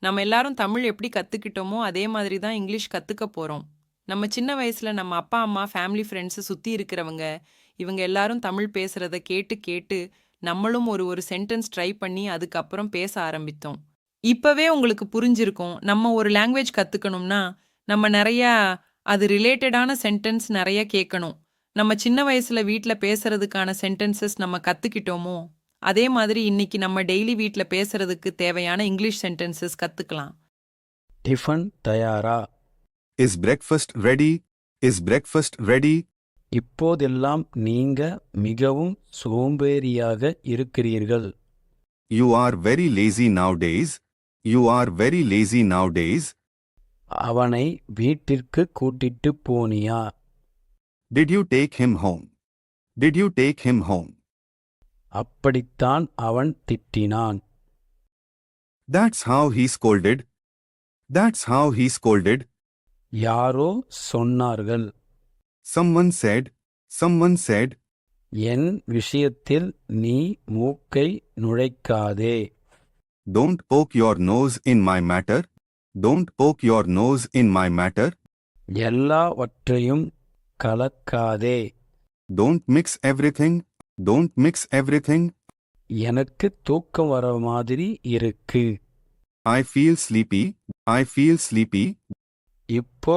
நம்ம எல்லாரும் தமிழ் எப்படி கத்துக்கிட்டோமோ அதே மாதிரி தான் இங்கிலீஷ் கத்துக்க போறோம். நம்ம சின்ன வயசுல நம்ம அப்பா, அம்மா, ஃபேமிலி, ஃப்ரெண்ட்ஸ் சுத்தி இருக்கிறவங்க, இவங்க எல்லாரும் தமிழ் பேசுறத கேட்டு கேட்டு நம்மளும் ஒரு ஒரு சென்டென்ஸ் ட்ரை பண்ணி அதுக்கப்புறம் பேச ஆரம்பித்தோம். இப்பவே உங்களுக்கு புரிஞ்சிருக்கும். நம்ம ஒரு லாங்குவேஜ் கத்துக்கணும்னா, நம்ம நிறையா அது ரிலேட்டடான சென்டென்ஸ் நிறைய கேட்கணும். நம்ம சின்ன வயசுல வீட்ல பேசுறதுக்கான சென்டென்சஸ் நம்ம கத்துக்கிட்டோமோ, அதே மாதிரி இன்னைக்கு நம்ம டெய்லி வீட்ல பேசுறதுக்கு தேவையான இங்கிலீஷ் சென்டென்சஸ் கத்துக்கலாம். டிஃபன் தயாரா Is breakfast ready? Is breakfast ready? இப்போதெல்லாம் நீங்க மிகவும் சோம்பேறியாக இருக்கிறீர்கள் You are very lazy nowadays. You are very lazy nowadays. அவனை வீட்டிற்கு கூட்டிட்டு போனியா Did you take him home? Did you take him home? அப்படித்தான் அவன் திட்டினான் That's how he scolded. That's how he scolded. யாரோ சொன்னார்கள் Someone said, someone said, என் விஷயத்தில் நீ மூக்கை நுழைக்காதே don't poke your nose in my matter. Don't poke your nose in my matter. எல்லாவற்றையும் கலக்காதே Don't mix everything. Don't mix everything. எனக்கு தூக்கம் வர மாதிரி இருக்கு I feel sleepy. I feel sleepy. இப்போ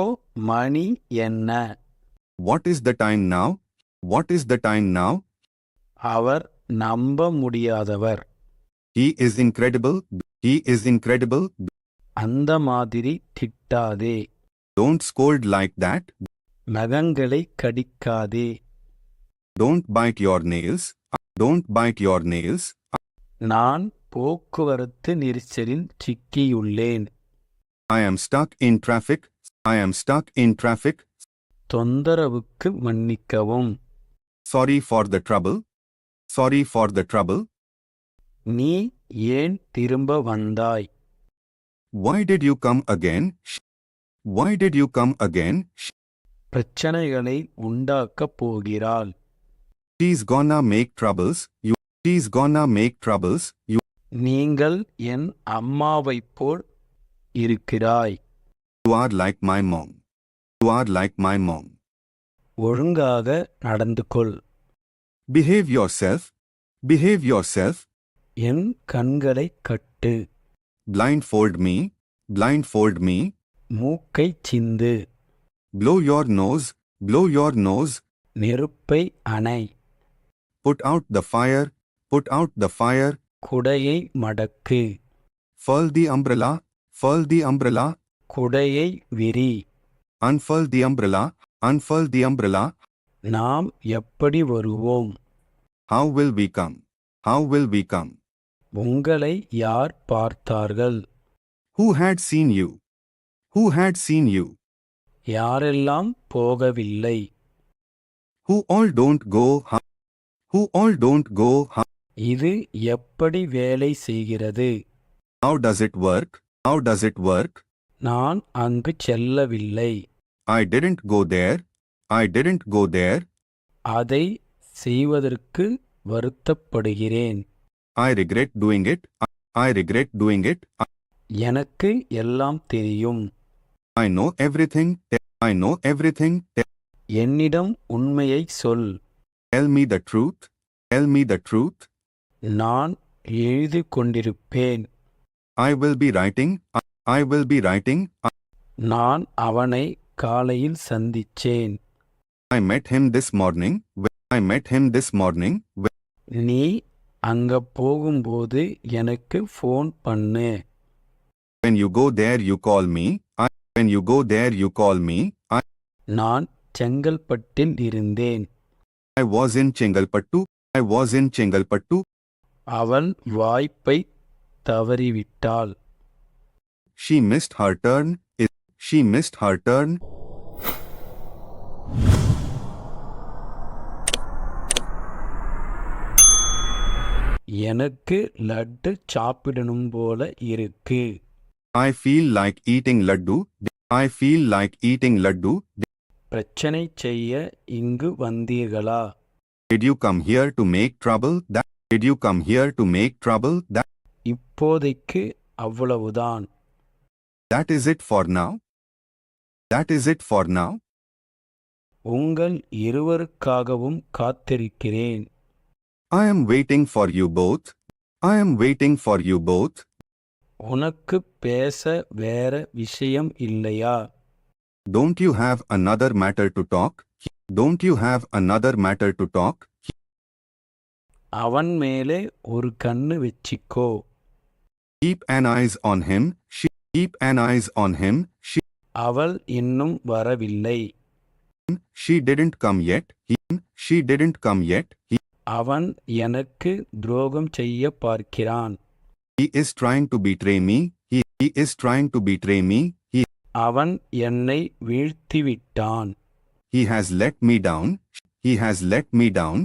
மணி என்ன What is the time now? What is the time now? அவர் நம்ப முடியாதவர் He is incredible. He is incredible. அந்த மாதிரி திட்டாதே Don't scold like that. நகங்களை கடிக்காதே Don't bite your nails. Don't bite your nails. நான் போக்குவரத்து நெரிசலில் சிக்கியுள்ளேன் I am stuck in traffic. I am stuck in traffic. தொந்தரவுக்கு மன்னிக்கவும் Sorry for the trouble. Sorry for the trouble. நீ ஏன் திரும்ப வந்தாய் Why did you come again? Sh- Why did you come again? Sh- பிரச்சனைகளை உண்டாக்கப் போகிறாள் She's gonna make troubles. You. She's gonna make troubles. You. நீங்கள் என் அம்மாவைப் போல் இருக்கிறாய் You are like my mom. You are like my mom. ஒழுங்காக நடந்து கொள் Behave yourself. Behave yourself. என் கண்களை கட்டு Blindfold me. Blindfold me. மூக்கை சிந்து Blow your nose. Blow your nose. நெருப்பை அணை Put out the fire. Put out the fire. குடையை மடக்கு Furl the umbrella. Furl the umbrella. குடையை விரி Unfurl the umbrella. Unfurl the umbrella. நாம் எப்படி வருவோம் How will we come? How will we come? உங்களை யார் பார்த்தார்கள் Who had seen you? Who had seen you? யாரெல்லாம் போகவில்லை Who all don't go? All don't go? How? இது எப்படி வேலை செய்கிறது How does it work? How does it work? நான் அங்கு செல்லவில்லை I didn't go there. I didn't go there. அதை செய்வதற்கு வருத்தப்படுகிறேன் I regret doing it. I, I regret doing it. I, எனக்கு எல்லாம் தெரியும் I know everything. Te- I know everything. Te- என்னிடம் உண்மையை சொல் Tell me the truth. Tell me the truth. நான் எழுதி கொண்டிருப்பேன் I will be writing. I, I will be writing. I, நான் அவனை காலையில் சந்திச்சேன் I met him this morning. When I met him this morning. When நீ அங்க போகும்போது எனக்கு ஃபோன் பண்ணு when you go there, you call me. I, when you go there, you call me. I, நான் செங்கல்பட்டில் இருந்தேன் I was in Chengalpattu. I was in Chengalpattu. அவள் வாய்ப்பை தவறிவிட்டாள் She missed her turn. Is she missed her turn? எனக்கு லட்டு சாப்பிடணும் போல இருக்கு I feel like eating laddu. I feel like eating laddu. பிரச்சனை செய்ய இங்கு வந்தீர்களா Did you come here to make trouble? That did you come here to make trouble? That இப்போதைக்கு அவ்வளவுதான் That is it for now. That is it for now. உங்கள் இருவருக்காகவும் காத்திருக்கிறேன் I am waiting for you both. I am waiting for you both. உனக்கு பேச வேற விஷயம் இல்லையா Don't you have another matter to talk? Don't you have another matter to talk? அவன் மேலே ஒரு கண்ணு வச்சிக்கோ Keep an eyes on him. She keep an eyes on him. She அவள் இன்னும் வரவில்லை she didn't come yet. He she didn't come yet. He அவன் எனக்கு துரோகம் செய்ய பார்க்கிறான் he is trying to betray me. He he is trying to betray me. அவன் என்னை வீழ்த்திவிட்டான் he has let me down. He has let me down.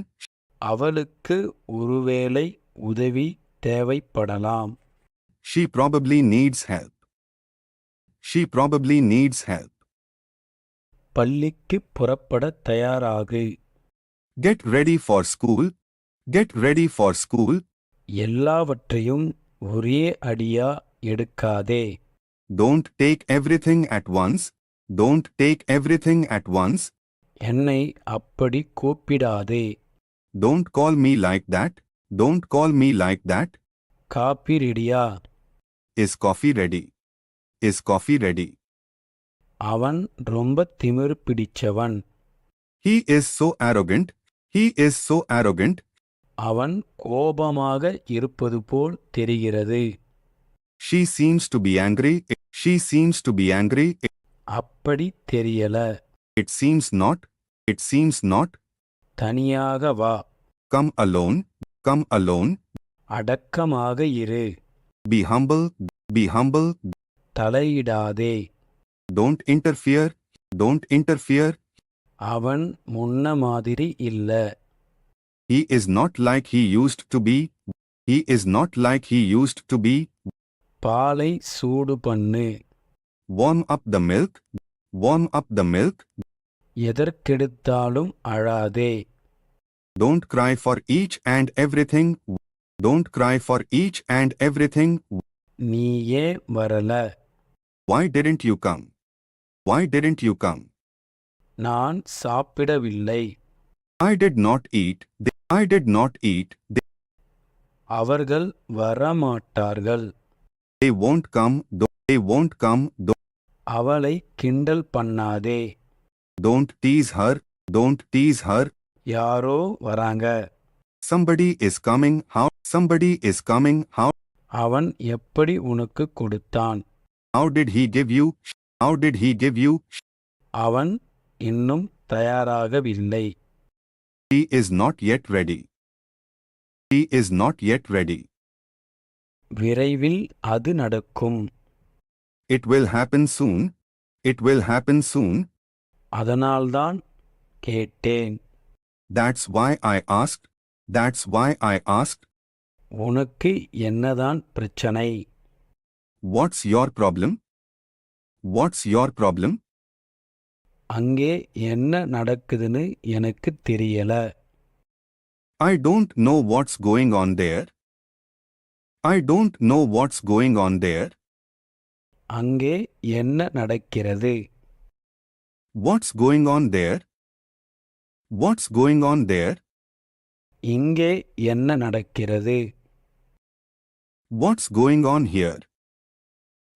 அவளுக்கு ஒருவேளை உதவி தேவைப்படலாம் She probably needs help. She probably needs help. பள்ளிக்கு புறப்பட தயாராகு Get ready for school. Get ready for school. எல்லாவற்றையும் ஒரே அடியா எடுக்காதே Don't take everything at once. Don't take everything at once. என்னை அப்படி கூப்பிடாதே Don't call me like that. Don't call me like that. Coffee ரெடியா Is coffee ready? Is coffee ready? அவன் ரொம்ப திமிரு பிடிச்சவன் He is so arrogant. He is so arrogant. அவன் கோபமாக இருப்பது போல் தெரிகிறது She seems to be angry. She seems to be angry. அப்படி தெரியல It seems not. It seems not. தனியாக வா Come alone. Come alone. அடக்கமாக இரு Be humble. Be humble. தலையிடாதே Don't interfere. Don't interfere. அவன் முன்ன மாதிரி இல்ல He is not like he used to be. He is not like he used to be. பாலை சூடு பண்ணு Warm up the milk. Warm up the milk. எதற்கெடுத்தாலும் அழாதே Don't cry for each and everything. Don't cry for each and everything. நீயே வரல Why didn't you come? Why didn't you come? நான் சாப்பிடவில்லை I did not eat. They, I did not eat. They, அவர்கள் வரமாட்டார்கள் they won't come. Don't, they won't come. Don't, அவளை கிண்டல் பண்ணாதே don't tease her. Don't tease her. யாரோ வராங்க Somebody is coming. How? Somebody is coming. How? அவன் எப்படி உனக்கு கொடுத்தான் How did he give you? How did he give you? அவன் இன்னும் தயாராகவில்லை He is not yet ready. He is not yet ready. விரைவில் அது நடக்கும் It will happen soon. It will happen soon. அதனால்தான் கேட்டேன் That's why I asked. That's why I asked. உனக்கு என்னதான் பிரச்சனை What's your problem? What's your problem? அங்கே என்ன நடக்குதுன்னு எனக்கு தெரியல I don't know what's going on there. I don't know what's going on there. அங்கே என்ன நடக்கிறது What's going on there? What's going on there? இங்கே என்ன நடக்கிறது What's going on here?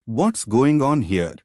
What's going on here?